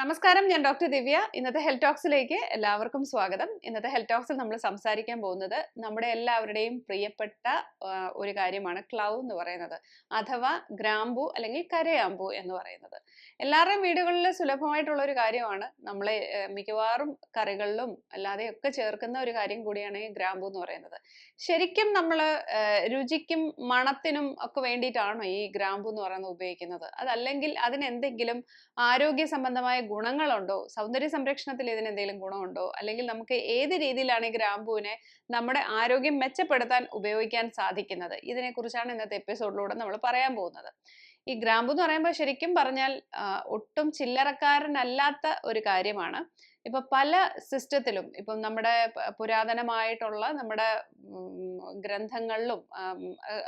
നമസ്കാരം ഞാൻ ഡോക്ടർ ദിവ്യ. ഇന്നത്തെ ഹെൽത്ത് ടോക്സിലേക്ക് എല്ലാവർക്കും സ്വാഗതം. ഇന്നത്തെ ഹെൽത്ത് ടോക്സിൽ നമ്മൾ സംസാരിക്കാൻ പോകുന്നത് നമ്മുടെ എല്ലാവരുടെയും പ്രിയപ്പെട്ട ഒരു കാര്യമാണ് ക്ലൗ എന്ന് പറയുന്നത്. അഥവാ ഗ്രാമ്പു അല്ലെങ്കിൽ കരയാമ്പു എന്ന് പറയുന്നത്. എല്ലാവരുടെയും വീടുകളിൽ സുലഭമായിട്ടുള്ള ഒരു കാര്യമാണ് നമ്മളെ മിക്കവാറും കറികളിലും അല്ലാതെ ഒക്കെ ചേർക്കുന്ന ഒരു കാര്യം കൂടിയാണ് ഈ ഗ്രാമ്പു എന്ന് പറയുന്നത്. ശരിക്കും നമ്മൾ രുചിക്കും മണത്തിനും ഒക്കെ വേണ്ടിയിട്ടാണോ ഈ ഗ്രാമ്പു എന്ന് പറയുന്നത് ഉപയോഗിക്കുന്നത്? അതല്ലെങ്കിൽ അതിനെന്തെങ്കിലും ആരോഗ്യ സംബന്ധമായ ഗുണങ്ങളുണ്ടോ? സൗന്ദര്യ സംരക്ഷണത്തിൽ ഇതിന് എന്തെങ്കിലും ഗുണമുണ്ടോ? അല്ലെങ്കിൽ നമുക്ക് ഏത് രീതിയിലാണ് ഈ ഗ്രാമ്പൂവിനെ നമ്മുടെ ആരോഗ്യം മെച്ചപ്പെടുത്താൻ ഉപയോഗിക്കാൻ സാധിക്കുന്നത്? ഇതിനെക്കുറിച്ചാണ് ഇന്നത്തെ എപ്പിസോഡിലൂടെ നമ്മൾ പറയാൻ പോകുന്നത്. ഈ ഗ്രാമ്പു എന്ന് പറയുമ്പോൾ ശരിക്കും പറഞ്ഞാൽ ഒട്ടും ചില്ലറക്കാരനല്ലാത്ത ഒരു കാര്യമാണ്. ഇപ്പൊ പല സിസ്റ്റത്തിലും ഇപ്പം നമ്മുടെ പുരാതനമായിട്ടുള്ള നമ്മുടെ ഗ്രന്ഥങ്ങളിലും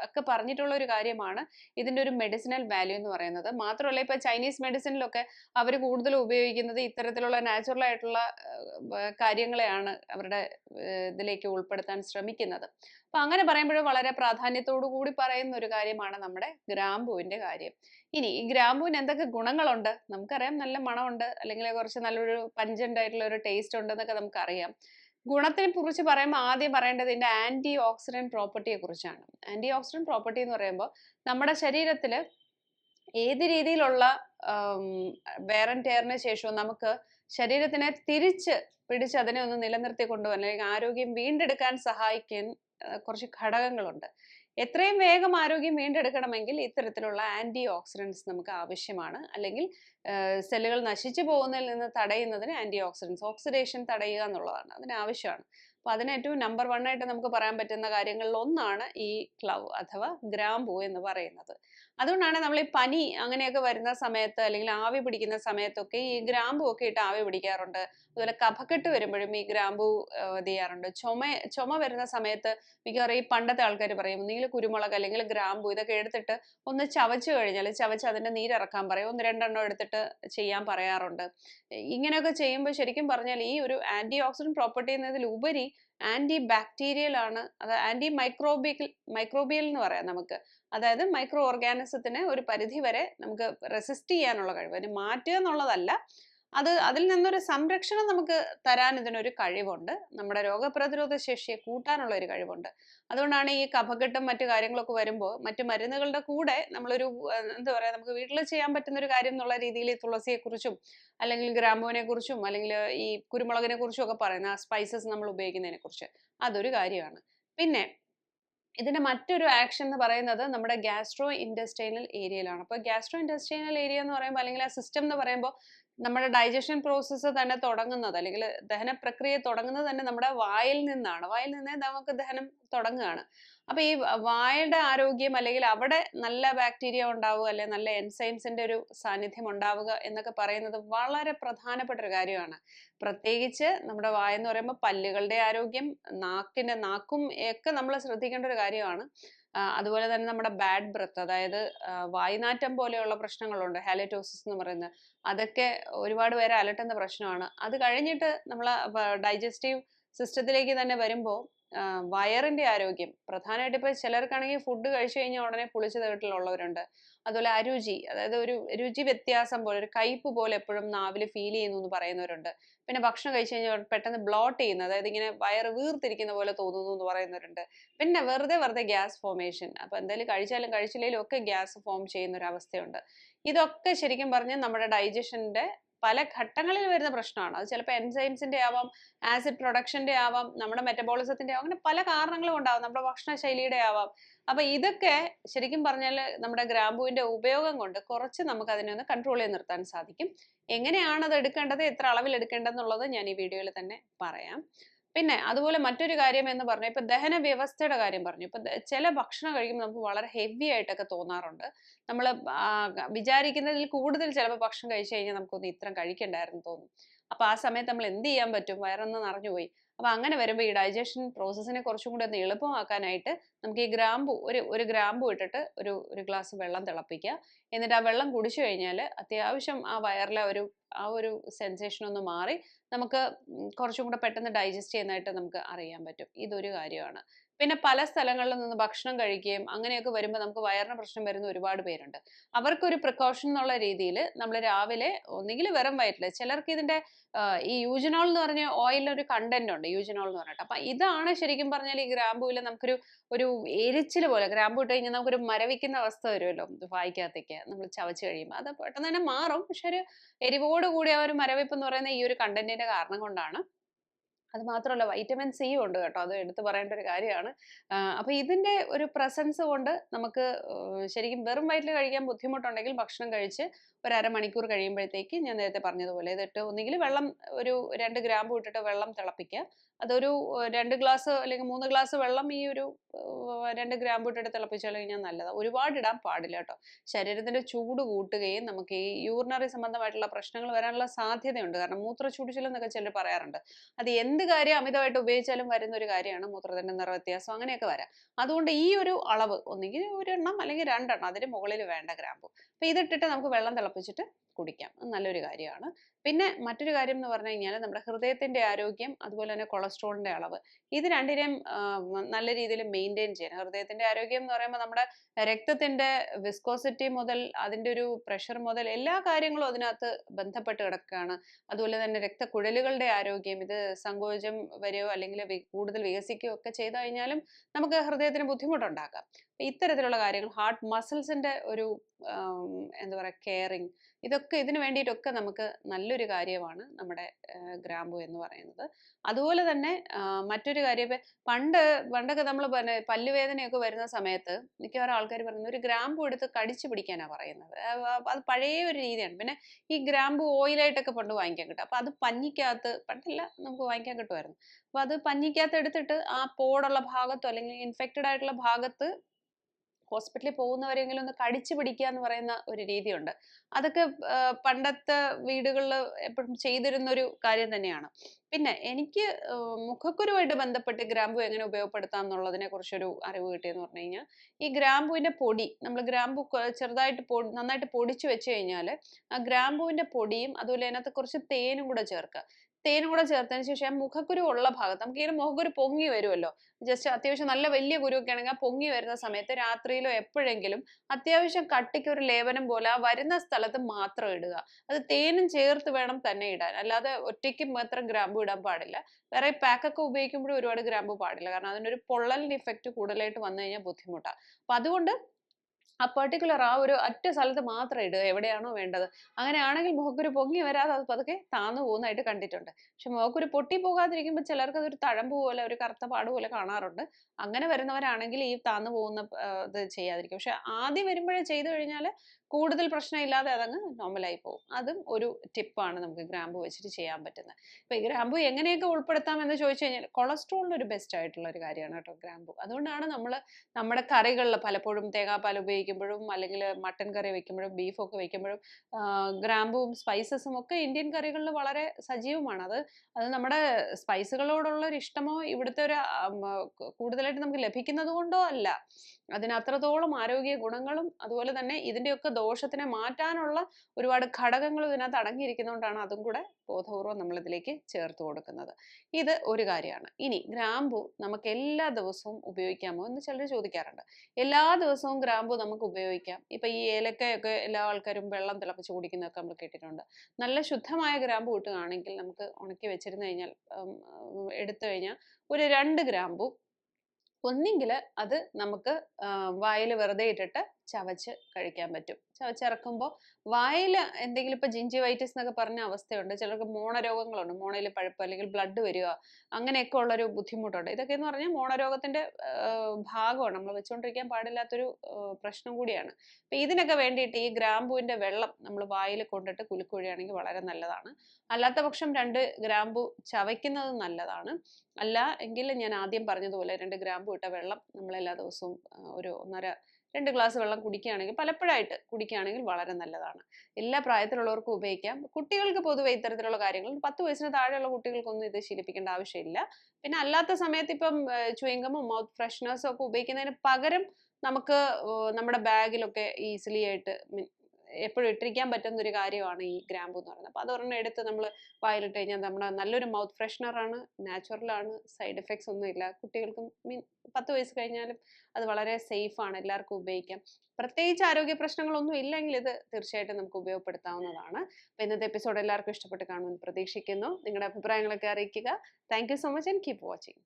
ഒക്കെ പറഞ്ഞിട്ടുള്ള ഒരു കാര്യമാണ് ഇതിന്റെ ഒരു മെഡിസിനൽ വാല്യൂ എന്ന് പറയുന്നത്. മാത്രമല്ല ഇപ്പൊ ചൈനീസ് മെഡിസിനിലൊക്കെ അവർ കൂടുതൽ ഉപയോഗിക്കുന്നത് ഇത്തരത്തിലുള്ള നാച്ചുറൽ ആയിട്ടുള്ള കാര്യങ്ങളെയാണ് അവരുടെ ഇതിലേക്ക് ഉൾപ്പെടുത്താൻ ശ്രമിക്കുന്നത്. അപ്പൊ അങ്ങനെ പറയുമ്പോഴും വളരെ പ്രാധാന്യത്തോടു കൂടി പറയുന്ന ഒരു കാര്യമാണ് നമ്മുടെ ഗ്രാമ്പുവിന്റെ കാര്യം. ഇനി ഈ ഗ്രാമ്പൂവിന് എന്തൊക്കെ ഗുണങ്ങളുണ്ട്? നമുക്കറിയാം നല്ല മണമുണ്ട് അല്ലെങ്കിൽ കുറച്ച് നല്ലൊരു പഞ്ചന്റ് ആയിട്ടുള്ള ഒരു ടേസ്റ്റ് ഉണ്ടെന്നൊക്കെ നമുക്കറിയാം. ഗുണത്തിനെ കുറിച്ച് പറയുമ്പോൾ ആദ്യം പറയേണ്ടത് ഇതിന്റെ ആന്റി ഓക്സിഡന്റ് പ്രോപ്പർട്ടിയെ കുറിച്ചാണ്. ആന്റി ഓക്സിഡന്റ് പ്രോപ്പർട്ടി എന്ന് പറയുമ്പോൾ നമ്മുടെ ശരീരത്തിൽ ഏത് രീതിയിലുള്ള വേറൻ ടെയറിന് ശേഷവും നമുക്ക് ശരീരത്തിനെ തിരിച്ച് പിടിച്ച് അതിനെ ഒന്ന് നിലനിർത്തി കൊണ്ടുപോകാൻ അല്ലെങ്കിൽ ആരോഗ്യം വീണ്ടെടുക്കാൻ സഹായിക്കാൻ കുറച്ച് ഘടകങ്ങളുണ്ട്. എത്രയും വേഗം ആരോഗ്യം വീണ്ടെടുക്കണമെങ്കിൽ ഇത്തരത്തിലുള്ള ആന്റി ഓക്സിഡൻസ് നമുക്ക് ആവശ്യമാണ്. അല്ലെങ്കിൽ സെല്ലുകൾ നശിച്ചു പോകുന്നതിൽ നിന്ന് തടയുന്നതിന് ആന്റി ഓക്സിഡൻസ് ഓക്സിഡേഷൻ തടയുക എന്നുള്ളതാണ്. അതിന് ആവശ്യമാണ് അപ്പോൾ അതിന് ഏറ്റവും നമ്പർ വൺ ആയിട്ട് നമുക്ക് പറയാൻ പറ്റുന്ന കാര്യങ്ങളിൽ ഒന്നാണ് ഈ ക്ലവ് അഥവാ ഗ്രാമ്പൂ എന്ന് പറയുന്നത്. അതുകൊണ്ടാണ് നമ്മൾ ഈ പനി അങ്ങനെയൊക്കെ വരുന്ന സമയത്ത് അല്ലെങ്കിൽ ആവി പിടിക്കുന്ന സമയത്തൊക്കെ ഈ ഗ്രാമ്പൂ ഒക്കെ ഇട്ട് ആവി പിടിക്കാറുണ്ട്. അതുപോലെ കഫക്കെട്ട് വരുമ്പോഴും ഈ ഗ്രാമ്പൂ ഇത് ചെയ്യാറുണ്ട്. ചുമ ചുമ വരുന്ന സമയത്ത് മിക്കവാറും ഈ പണ്ടത്തെ ആൾക്കാർ പറയും ഒന്നുകിൽ കുരുമുളക് അല്ലെങ്കിൽ ഗ്രാമ്പൂ ഇതൊക്കെ എടുത്തിട്ട് ഒന്ന് ചവച്ച് കഴിഞ്ഞാൽ ചവച്ച് അതിന്റെ നീരിറക്കാൻ പറയും. ഒന്ന് രണ്ടെണ്ണം എടുത്തിട്ട് ചെയ്യാൻ പറയാറുണ്ട്. ഇങ്ങനെയൊക്കെ ചെയ്യുമ്പോൾ ശരിക്കും പറഞ്ഞാൽ ഈ ഒരു ആന്റി ഓക്സിഡന്റ് പ്രോപ്പർട്ടി എന്നതിലുപരി ആന്റി ബാക്ടീരിയൽ ആണ്. അത് ആന്റി മൈക്രോബിയൽ മൈക്രോബിയൽ എന്ന് പറയാം നമുക്ക്. അതായത് മൈക്രോ ഓർഗാനിസത്തിനെ ഒരു പരിധി വരെ നമുക്ക് റെസിസ്റ്റ് ചെയ്യാനുള്ള കഴിവ്. അതിന് മാറ്റുക എന്നുള്ളതല്ല അത് അതിൽ നിന്നൊരു സംരക്ഷണം നമുക്ക് തരാൻ ഇതിനൊരു കഴിവുണ്ട്. നമ്മുടെ രോഗപ്രതിരോധ ശേഷിയെ കൂട്ടാനുള്ള ഒരു കഴിവുണ്ട്. അതുകൊണ്ടാണ് ഈ കഫക്കെട്ടും മറ്റു കാര്യങ്ങളൊക്കെ വരുമ്പോൾ മറ്റു മരുന്നുകളുടെ കൂടെ നമ്മളൊരു എന്താ പറയുക നമുക്ക് വീട്ടിൽ ചെയ്യാൻ പറ്റുന്ന ഒരു കാര്യം എന്നുള്ള രീതിയിൽ തുളസിയെക്കുറിച്ചും അല്ലെങ്കിൽ ഗ്രാമ്പുവിനെ കുറിച്ചും അല്ലെങ്കിൽ ഈ കുരുമുളകിനെ കുറിച്ചും ഒക്കെ പറയുന്ന സ്പൈസസ് നമ്മൾ ഉപയോഗിക്കുന്നതിനെ കുറിച്ച് അതൊരു കാര്യമാണ്. പിന്നെ ഇതിന്റെ മറ്റൊരു ആക്ഷൻ എന്ന് പറയുന്നത് നമ്മുടെ ഗ്യാസ്ട്രോ ഇൻഡസ്ട്രൈനൽ ഏരിയയിലാണ് അപ്പോൾ ഗ്യാസ്ട്രോ ഇൻഡസ്ട്രൈനൽ ഏരിയ എന്ന് പറയുമ്പോൾ അല്ലെങ്കിൽ ആ സിസ്റ്റം എന്ന് പറയുമ്പോൾ നമ്മുടെ ഡൈജഷൻ പ്രോസസ്സ് തന്നെ തുടങ്ങുന്നത് അല്ലെങ്കിൽ ദഹന പ്രക്രിയ തുടങ്ങുന്നത് തന്നെ നമ്മുടെ വായിൽ നിന്നാണ്. വായിൽ നിന്നേ നമുക്ക് ദഹനം തുടങ്ങുകയാണ്. അപ്പൊ ഈ വായുടെ ആരോഗ്യം അല്ലെങ്കിൽ അവിടെ നല്ല ബാക്ടീരിയ ഉണ്ടാവുക അല്ലെങ്കിൽ നല്ല എൻസൈംസിന്റെ ഒരു സാന്നിധ്യം ഉണ്ടാവുക എന്നൊക്കെ പറയുന്നത് വളരെ പ്രധാനപ്പെട്ട ഒരു കാര്യമാണ്. പ്രത്യേകിച്ച് നമ്മുടെ വായ എന്ന് പറയുമ്പോൾ പല്ലുകളുടെ ആരോഗ്യം നാക്കിന്റെ നാക്കും ഒക്കെ നമ്മൾ ശ്രദ്ധിക്കേണ്ട ഒരു കാര്യമാണ്. അതുപോലെ തന്നെ നമ്മുടെ ബാഡ് ബ്രത്ത് അതായത് വായുനാറ്റം പോലെയുള്ള പ്രശ്നങ്ങളുണ്ട് ഹാലറ്റോസിസ് എന്ന് പറയുന്നത്. അതൊക്കെ ഒരുപാട് പേരെ അലട്ടുന്ന പ്രശ്നമാണ്. അത് കഴിഞ്ഞിട്ട് നമ്മൾ ഡൈജസ്റ്റീവ് സിസ്റ്റത്തിലേക്ക് തന്നെ വരുമ്പോൾ വയറിന്റെ ആരോഗ്യം. പ്രധാനമായിട്ട് ഇപ്പൊ ചിലർക്കാണെങ്കിൽ ഫുഡ് കഴിച്ചു കഴിഞ്ഞാൽ ഉടനെ പുളിച്ച തേട്ടിലുള്ളവരുണ്ട്. അതുപോലെ അരുചി അതായത് ഒരു രുചി വ്യത്യാസം പോലെ ഒരു കയ്പ് പോലെ എപ്പോഴും നാവിൽ ഫീൽ ചെയ്യുന്നു എന്ന് പറയുന്നവരുണ്ട്. പിന്നെ ഭക്ഷണം കഴിച്ചു കഴിഞ്ഞാൽ പെട്ടെന്ന് ബ്ലോട്ട് ചെയ്യുന്നത് അതായത് ഇങ്ങനെ വയറ് വീർത്തിരിക്കുന്ന പോലെ തോന്നുന്നു എന്ന് പറയുന്നവരുണ്ട്. പിന്നെ വെറുതെ വെറുതെ ഗ്യാസ് ഫോമേഷൻ അപ്പൊ എന്തായാലും കഴിച്ചാലും കഴിച്ചില്ലെങ്കിലും ഒക്കെ ഗ്യാസ് ഫോം ചെയ്യുന്ന ഒരു അവസ്ഥയുണ്ട്. ഇതൊക്കെ ശരിക്കും പറഞ്ഞാൽ നമ്മുടെ ഡൈജഷന്റെ പല ഘട്ടങ്ങളിൽ വരുന്ന പ്രശ്നമാണ്. അത് ചിലപ്പോൾ എൻസൈംസിന്റെ ആവാം ആസിഡ് പ്രൊഡക്ഷന്റെ ആവാം നമ്മുടെ മെറ്റബോളിസത്തിന്റെ ആവാം അങ്ങനെ പല കാരണങ്ങളും ഉണ്ടാവാം. നമ്മുടെ ഭക്ഷണശൈലിയുടെ ആവാം. അപ്പൊ ഇതൊക്കെ ശരിക്കും പറഞ്ഞാൽ നമ്മുടെ ഗ്രാമ്പുവിന്റെ ഉപയോഗം കൊണ്ട് കുറച്ച് നമുക്ക് അതിനെ ഒന്ന് കൺട്രോൾ ചെയ്ത് നിർത്താൻ സാധിക്കും. എങ്ങനെയാണ് അത് എടുക്കേണ്ടത് എത്ര അളവിൽ എടുക്കേണ്ടതെന്നുള്ളത് ഞാൻ ഈ വീഡിയോയിൽ തന്നെ പറയാം. പിന്നെ അതുപോലെ മറ്റൊരു കാര്യം എന്ന് പറഞ്ഞാൽ ഇപ്പൊ ദഹന വ്യവസ്ഥയുടെ കാര്യം പറഞ്ഞു. ഇപ്പൊ ചില ഭക്ഷണം കഴിക്കുമ്പോൾ നമുക്ക് വളരെ ഹെവി ആയിട്ടൊക്കെ തോന്നാറുണ്ട്. നമ്മൾ വിചാരിക്കുന്നതിൽ കൂടുതൽ ചിലപ്പോൾ ഭക്ഷണം കഴിച്ചു കഴിഞ്ഞാൽ നമുക്കൊന്ന് ഇത്രയും കഴിക്കണ്ടായിരുന്നു തോന്നും. അപ്പൊ ആ സമയത്ത് നമ്മൾ എന്ത് ചെയ്യാൻ പറ്റും? വയറൊന്ന് നിറഞ്ഞുപോയി അപ്പൊ അങ്ങനെ വരുമ്പോൾ ഈ ഡൈജഷൻ പ്രോസസ്സിനെ കുറച്ചും കൂടി ഒന്ന് എളുപ്പമാക്കാനായിട്ട് നമുക്ക് ഈ ഗ്രാമ്പു ഒരു ഒരു ഗ്രാമ്പു ഇട്ടിട്ട് ഒരു ഒരു ഗ്ലാസ് വെള്ളം തിളപ്പിക്കുക. എന്നിട്ട് ആ വെള്ളം കുടിച്ചു കഴിഞ്ഞാൽ അത്യാവശ്യം ആ വയറിലെ ഒരു ആ ഒരു സെൻസേഷൻ ഒന്ന് മാറി നമുക്ക് കുറച്ചും കൂടെ പെട്ടെന്ന് ഡൈജസ്റ്റ് ചെയ്യുന്നതായിട്ട് നമുക്ക് അറിയാൻ പറ്റും. ഇതൊരു കാര്യമാണ്. പിന്നെ പല സ്ഥലങ്ങളിൽ നിന്ന് ഭക്ഷണം കഴിക്കുകയും അങ്ങനെയൊക്കെ വരുമ്പോൾ നമുക്ക് വയറിന് പ്രശ്നം വരുന്ന ഒരുപാട് പേരുണ്ട്. അവർക്കൊരു പ്രിക്കോഷൻ എന്നുള്ള രീതിയിൽ നമ്മൾ രാവിലെ ഒന്നുകിൽ വെറും വയറ്റിൽ ചിലർക്ക് ഇതിന്റെ ഈ യൂജനോൾ എന്ന് പറഞ്ഞ ഓയിലൊരു കണ്ടന്റ് ഉണ്ട് യൂജനോൾ എന്ന് പറഞ്ഞിട്ട്. അപ്പൊ ഇതാണ് ശരിക്കും പറഞ്ഞാൽ ഈ ഗ്രാമ്പൂവിൽ നമുക്കൊരു ഒരു എരിച്ചിൽ പോലെ ഗ്രാമ്പു ഇട്ട് കഴിഞ്ഞാൽ നമുക്കൊരു മരവിക്കുന്ന അവസ്ഥ വരുമല്ലോ വായിക്കകത്തേക്ക് നമ്മൾ ചവച്ച് കഴിയുമ്പോൾ അത് പെട്ടെന്ന് തന്നെ മാറും. പക്ഷെ ഒരു എരിവോട് കൂടിയ ഒരു മരവിപ്പ് എന്ന് പറയുന്ന ഈ ഒരു കണ്ടന്റിന്റെ കാരണം കൊണ്ടാണ് അത് മാത്രമല്ല വൈറ്റമിൻ സി ഉണ്ട് കേട്ടോ. അത് എടുത്തു പറയേണ്ട ഒരു കാര്യമാണ്. അപ്പൊ ഇതിന്റെ ഒരു പ്രസൻസ് കൊണ്ട് നമുക്ക് ശരിക്കും വെറും വയറ്റിൽ കഴിക്കാൻ ബുദ്ധിമുട്ടുണ്ടെങ്കിൽ ഭക്ഷണം കഴിച്ച് ഒരു അരമണിക്കൂർ കഴിയുമ്പോഴത്തേക്ക് ഞാൻ നേരത്തെ പറഞ്ഞതുപോലെ ഇതിട്ട് ഒന്നുകിൽ വെള്ളം ഒരു രണ്ട് ഗ്രാമ്പു ഇട്ടിട്ട് വെള്ളം തിളപ്പിക്കുക. അതൊരു രണ്ട് ഗ്ലാസ് അല്ലെങ്കിൽ മൂന്ന് ഗ്ലാസ് വെള്ളം ഈ ഒരു രണ്ട് ഗ്രാമ്പു ഇട്ടിട്ട് തിളപ്പിച്ച് കഴിഞ്ഞാൽ നല്ലതാണ് ഒരുപാട് ഇടാൻ പാടില്ല കേട്ടോ. ശരീരത്തിന്റെ ചൂട് കൂട്ടുകയും നമുക്ക് ഈ യൂറിനറി സംബന്ധമായിട്ടുള്ള പ്രശ്നങ്ങൾ വരാനുള്ള സാധ്യതയുണ്ട്. കാരണം മൂത്ര ചൂടിച്ചില്ലെന്നൊക്കെ ചിലർ പറയാറുണ്ട്. അത് എന്ത് കാര്യം അമിതമായിട്ട് ഉപയോഗിച്ചാലും വരുന്ന ഒരു കാര്യമാണ് മൂത്രത്തിന്റെ നിറവ്യത്യാസം അങ്ങനെയൊക്കെ വരാം. അതുകൊണ്ട് ഈ ഒരു അളവ് ഒന്നുകിൽ ഒരെണ്ണം അല്ലെങ്കിൽ രണ്ടെണ്ണം അതിന് മുകളിൽ വേണ്ട ഗ്രാമ്പു. അപ്പൊ ഇതിട്ടിട്ട് നമുക്ക് വെള്ളം തിളപ്പിച്ചിട്ട് കുടിക്കാം. നല്ലൊരു കാര്യമാണ്. പിന്നെ മറ്റൊരു കാര്യം എന്ന് പറഞ്ഞു കഴിഞ്ഞാൽ നമ്മുടെ ഹൃദയത്തിന്റെ ആരോഗ്യം അതുപോലെ തന്നെ കൊളസ്ട്രോളിന്റെ അളവ്. ഇത് രണ്ടിനെയും നല്ല രീതിയിൽ മെയിന്റെയിൻ ചെയ്യണം. ഹൃദയത്തിന്റെ ആരോഗ്യം എന്ന് പറയുമ്പോൾ നമ്മുടെ രക്തത്തിന്റെ വിസ്കോസിറ്റി മുതൽ അതിന്റെ ഒരു പ്രഷർ മുതൽ എല്ലാ കാര്യങ്ങളും അതിനകത്ത് ബന്ധപ്പെട്ട് കിടക്കുകയാണ്. അതുപോലെ തന്നെ രക്തക്കുഴലുകളുടെ ആരോഗ്യം ഇത് സങ്കോചം വരെയോ അല്ലെങ്കിൽ കൂടുതൽ വികസിക്കുകയോ ഒക്കെ ചെയ്തു കഴിഞ്ഞാലും നമുക്ക് ഹൃദയത്തിന് ബുദ്ധിമുട്ടുണ്ടാക്കാം ഇത്തരത്തിലുള്ള കാര്യങ്ങൾ ഹാർട്ട് മസിൽസിന്റെ ഒരു എന്താ പറയുക കെയറിങ് ഇതൊക്കെ ഇതിന് വേണ്ടിയിട്ടൊക്കെ നമുക്ക് നല്ലൊരു കാര്യമാണ് നമ്മുടെ ഗ്രാമ്പു എന്ന് പറയുന്നത്. അതുപോലെ തന്നെ മറ്റൊരു കാര്യം പണ്ട് പണ്ടൊക്കെ നമ്മൾ പല്ലുവേദനയൊക്കെ വരുന്ന സമയത്ത് മിക്കവാറും ആൾക്കാർ പറയുന്നത് ഒരു ഗ്രാമ്പു എടുത്ത് കടിച്ചു പിടിക്കാനാണ് പറയുന്നത്. അത് പഴയ ഒരു രീതിയാണ്. പിന്നെ ഈ ഗ്രാമ്പു ഓയിലായിട്ടൊക്കെ പണ്ട് വാങ്ങിക്കാൻ കിട്ടും. അപ്പോൾ അത് പഞ്ഞിക്കകത്ത് പണ്ടല്ല നമുക്ക് വാങ്ങിക്കാൻ കിട്ടുമായിരുന്നു. അപ്പം അത് പഞ്ഞിക്കകത്ത് എടുത്തിട്ട് ആ പോടുള്ള ഭാഗത്തോ അല്ലെങ്കിൽ ഇൻഫെക്റ്റഡ് ആയിട്ടുള്ള ഭാഗത്ത് ഹോസ്പിറ്റലിൽ പോകുന്നവരെങ്കിലും ഒന്ന് കടിച്ചു പിടിക്കുക എന്ന് പറയുന്ന ഒരു രീതിയുണ്ട്. അതൊക്കെ പണ്ടത്തെ വീടുകളിൽ എപ്പോഴും ചെയ്തിരുന്ന ഒരു കാര്യം തന്നെയാണ്. പിന്നെ എനിക്ക് മുഖക്കുരുവായിട്ട് ബന്ധപ്പെട്ട് ഗ്രാമ്പു എങ്ങനെ ഉപയോഗപ്പെടുത്താം എന്നുള്ളതിനെ കുറിച്ചൊരു അറിവ് കിട്ടിയെന്ന് പറഞ്ഞു കഴിഞ്ഞാൽ ഈ ഗ്രാമ്പുവിന്റെ പൊടി നമ്മൾ ഗ്രാമ്പു ചെറുതായിട്ട് നന്നായിട്ട് പൊടിച്ചു വെച്ച് കഴിഞ്ഞാൽ ആ ഗ്രാമ്പുവിന്റെ പൊടിയും അതുപോലെ അതിനകത്ത് കുറച്ച് തേനും കൂടെ ചേർക്കുക. തേനും കൂടെ ചേർത്തതിന് ശേഷം മുഖക്കുരു ഉള്ള ഭാഗത്ത് നമുക്ക് ഈ മുഖക്കുരു പൊങ്ങി വരുമല്ലോ. ജസ്റ്റ് അത്യാവശ്യം നല്ല വലിയ കുരുവൊക്കെ ആണെങ്കിൽ പൊങ്ങി വരുന്ന സമയത്ത് രാത്രിയിലോ എപ്പോഴെങ്കിലും അത്യാവശ്യം കട്ടിക്ക് ഒരു ലേപനം പോലെ ആ വരുന്ന സ്ഥലത്ത് മാത്രം ഇടുക. അത് തേനും ചേർത്ത് വേണം തന്നെ ഇടാൻ. അല്ലാതെ ഒറ്റയ്ക്ക് മാത്രം ഗ്രാമ്പു ഇടാൻ പാടില്ല. വേറെ പാക്കൊക്കെ ഉപയോഗിക്കുമ്പോഴും ഒരുപാട് ഗ്രാമ്പു പാടില്ല. കാരണം അതിനൊരു പൊള്ളലിന്റെ ഇഫക്റ്റ് കൂടുതലായിട്ട് വന്നു കഴിഞ്ഞാൽ ബുദ്ധിമുട്ടാണ് അപ്പം അതുകൊണ്ട് ആ പെർട്ടിക്കുലർ ആ ഒരു ഒറ്റ സ്ഥലത്ത് മാത്രം ഇടുക എവിടെയാണോ വേണ്ടത്. അങ്ങനെയാണെങ്കിൽ മുഖക്കുരു പൊങ്ങി വരാതെ അത് പതുക്കെ താന്നു പോകുന്നതായിട്ട് കണ്ടിട്ടുണ്ട്. പക്ഷെ മുഖക്കുരു പൊട്ടി പോകാതിരിക്കുമ്പോൾ ചിലർക്ക് അതൊരു തഴമ്പ് പോലെ ഒരു കറുത്ത പാട് പോലെ കാണാറുണ്ട്. അങ്ങനെ വരുന്നവരാണെങ്കിൽ ഈ താന്നു പോകുന്ന ഇത് ചെയ്യാതിരിക്കും. പക്ഷെ ആദ്യം വരുമ്പോഴേ ചെയ്തു കഴിഞ്ഞാൽ കൂടുതൽ പ്രശ്നമില്ലാതെ അതങ്ങ് നോർമലായി പോകും. അതും ഒരു ടിപ്പാണ് നമുക്ക് ഗ്രാമ്പു വെച്ചിട്ട് ചെയ്യാൻ പറ്റുന്നത്. ഇപ്പൊ ഈ ഗ്രാമ്പു എങ്ങനെയൊക്കെ ഉൾപ്പെടുത്താം എന്ന് ചോദിച്ചു കഴിഞ്ഞാൽ കൊളസ്ട്രോളിന് ഒരു ബെസ്റ്റ് ആയിട്ടുള്ള ഒരു കാര്യമാണ് കേട്ടോ ഗ്രാമ്പു. അതുകൊണ്ടാണ് നമ്മൾ നമ്മുടെ കറികളിൽ പലപ്പോഴും തേങ്ങാപ്പാൽ ഉപയോഗിക്കുമ്പോഴും അല്ലെങ്കിൽ മട്ടൻ കറി വെക്കുമ്പോഴും ബീഫൊക്കെ വെക്കുമ്പോഴും ഗ്രാമ്പുവും സ്പൈസസും ഒക്കെ ഇന്ത്യൻ കറികളിൽ വളരെ സജീവമാണ്. അത് അത് നമ്മുടെ സ്പൈസുകളോടുള്ള ഒരു ഇഷ്ടമോ ഇവിടുത്തെ ഒരു കൂടുതലായിട്ട് നമുക്ക് ലഭിക്കുന്നത് കൊണ്ടോ അല്ല. അതിന് അത്രത്തോളം ആരോഗ്യ ഗുണങ്ങളും അതുപോലെ തന്നെ ഇതിന്റെയൊക്കെ ദോഷത്തിനെ മാറ്റാനുള്ള ഒരുപാട് ഘടകങ്ങൾ ഇതിനകത്ത് അടങ്ങിയിരിക്കുന്നതുകൊണ്ടാണ് അതും കൂടെ ബോധപൂർവം നമ്മൾ ഇതിലേക്ക് ചേർത്ത് കൊടുക്കുന്നത്. ഇത് ഒരു കാര്യമാണ്. ഇനി ഗ്രാമ്പു നമുക്ക് എല്ലാ ദിവസവും ഉപയോഗിക്കാമോ എന്ന് ചിലർ ചോദിക്കാറുണ്ട്. എല്ലാ ദിവസവും ഗ്രാമ്പു നമുക്ക് ഉപയോഗിക്കാം. ഇപ്പൊ ഈ ഏലക്കയൊക്കെ എല്ലാ ആൾക്കാരും വെള്ളം തിളപ്പിച്ച് കുടിക്കുന്നതൊക്കെ നമ്മൾ കേട്ടിട്ടുണ്ട്. നല്ല ശുദ്ധമായ ഗ്രാമ്പു കിട്ടുകയാണെങ്കിൽ നമുക്ക് ഉണക്കി വെച്ചിരുന്നു കഴിഞ്ഞാൽ എടുത്തു കഴിഞ്ഞാൽ ഒരു രണ്ട് ഗ്രാമ്പു ഒന്നെങ്കിൽ അത് നമുക്ക് വായിൽ വെറുതെ ഇട്ടിട്ട് ചവച്ച് കഴിക്കാൻ പറ്റും. ചവച്ചിറക്കുമ്പോൾ വായിൽ എന്തെങ്കിലും ഇപ്പോൾ ജിഞ്ചിവൈറ്റിസ് എന്നൊക്കെ പറഞ്ഞ അവസ്ഥയുണ്ട്. ചിലർക്ക് മോണരോഗങ്ങളുണ്ട്. മോണയിൽ പഴുപ്പ് അല്ലെങ്കിൽ ബ്ലഡ് വരിക അങ്ങനെയൊക്കെ ഉള്ളൊരു ബുദ്ധിമുട്ടുണ്ട്. ഇതൊക്കെ എന്ന് പറഞ്ഞാൽ മോണരോഗത്തിന്റെ ഭാഗമാണ്. നമ്മൾ വെച്ചുകൊണ്ടിരിക്കാൻ പാടില്ലാത്തൊരു പ്രശ്നം കൂടിയാണ്. അപ്പം ഇതിനൊക്കെ വേണ്ടിയിട്ട് ഈ ഗ്രാമ്പുവിന്റെ വെള്ളം നമ്മൾ വായിൽ കൊണ്ടിട്ട് കുലുക്കുഴിയാണെങ്കിൽ വളരെ നല്ലതാണ്. അല്ലാത്ത പക്ഷം രണ്ട് ഗ്രാമ്പു ചവയ്ക്കുന്നത് നല്ലതാണ്. അല്ല എങ്കിൽ ഞാൻ ആദ്യം പറഞ്ഞതുപോലെ രണ്ട് ഗ്രാമ്പു ഇട്ട വെള്ളം നമ്മൾ എല്ലാ ദിവസവും ഒരു ഒന്നര രണ്ട് ഗ്ലാസ് വെള്ളം കുടിക്കുകയാണെങ്കിൽ പലപ്പോഴായിട്ട് കുടിക്കുകയാണെങ്കിൽ വളരെ നല്ലതാണ്. എല്ലാ പ്രായത്തിലുള്ളവർക്കും ഉപയോഗിക്കാം. കുട്ടികൾക്ക് പൊതുവെ ഇത്തരത്തിലുള്ള കാര്യങ്ങൾ പത്ത് വയസ്സിന് താഴെയുള്ള കുട്ടികൾക്കൊന്നും ഇത് ശീലിപ്പിക്കേണ്ട ആവശ്യമില്ല. പിന്നെ അല്ലാത്ത സമയത്ത് ഇപ്പം ചുയിങ്കമോ മൗത്ത് ഫ്രഷ്നേഴ്സും ഒക്കെ ഉപയോഗിക്കുന്നതിന് പകരം നമുക്ക് നമ്മുടെ ബാഗിലൊക്കെ ഈസിലി ആയിട്ട് എപ്പോഴും ഇട്ടിരിക്കാൻ പറ്റുന്ന ഒരു കാര്യമാണ് ഈ ഗ്രാമ്പു എന്ന് പറയുന്നത്. അപ്പോൾ അതൊരെണ്ണം എടുത്ത് നമ്മൾ വായിലിട്ട് കഴിഞ്ഞാൽ നമ്മുടെ നല്ലൊരു മൗത്ത് ഫ്രഷ്നറാണ് നാച്ചുറലാണ് സൈഡ് എഫക്ട്സ് ഒന്നും ഇല്ല. കുട്ടികൾക്കും മീൻ പത്ത് വയസ്സ് കഴിഞ്ഞാലും അത് വളരെ സേഫ് ആണ് എല്ലാവർക്കും ഉപയോഗിക്കാം. പ്രത്യേകിച്ച് ആരോഗ്യ പ്രശ്നങ്ങളൊന്നും ഇല്ലെങ്കിൽ ഇത് തീർച്ചയായിട്ടും നമുക്ക് ഉപയോഗപ്പെടുത്താവുന്നതാണ്. അപ്പോൾ ഇന്നത്തെ എപ്പിസോഡ് എല്ലാവർക്കും ഇഷ്ടപ്പെട്ട് കാണുമെന്ന് പ്രതീക്ഷിക്കുന്നു. നിങ്ങളുടെ അഭിപ്രായങ്ങളൊക്കെ അറിയിക്കുക. Thank so much and keep watching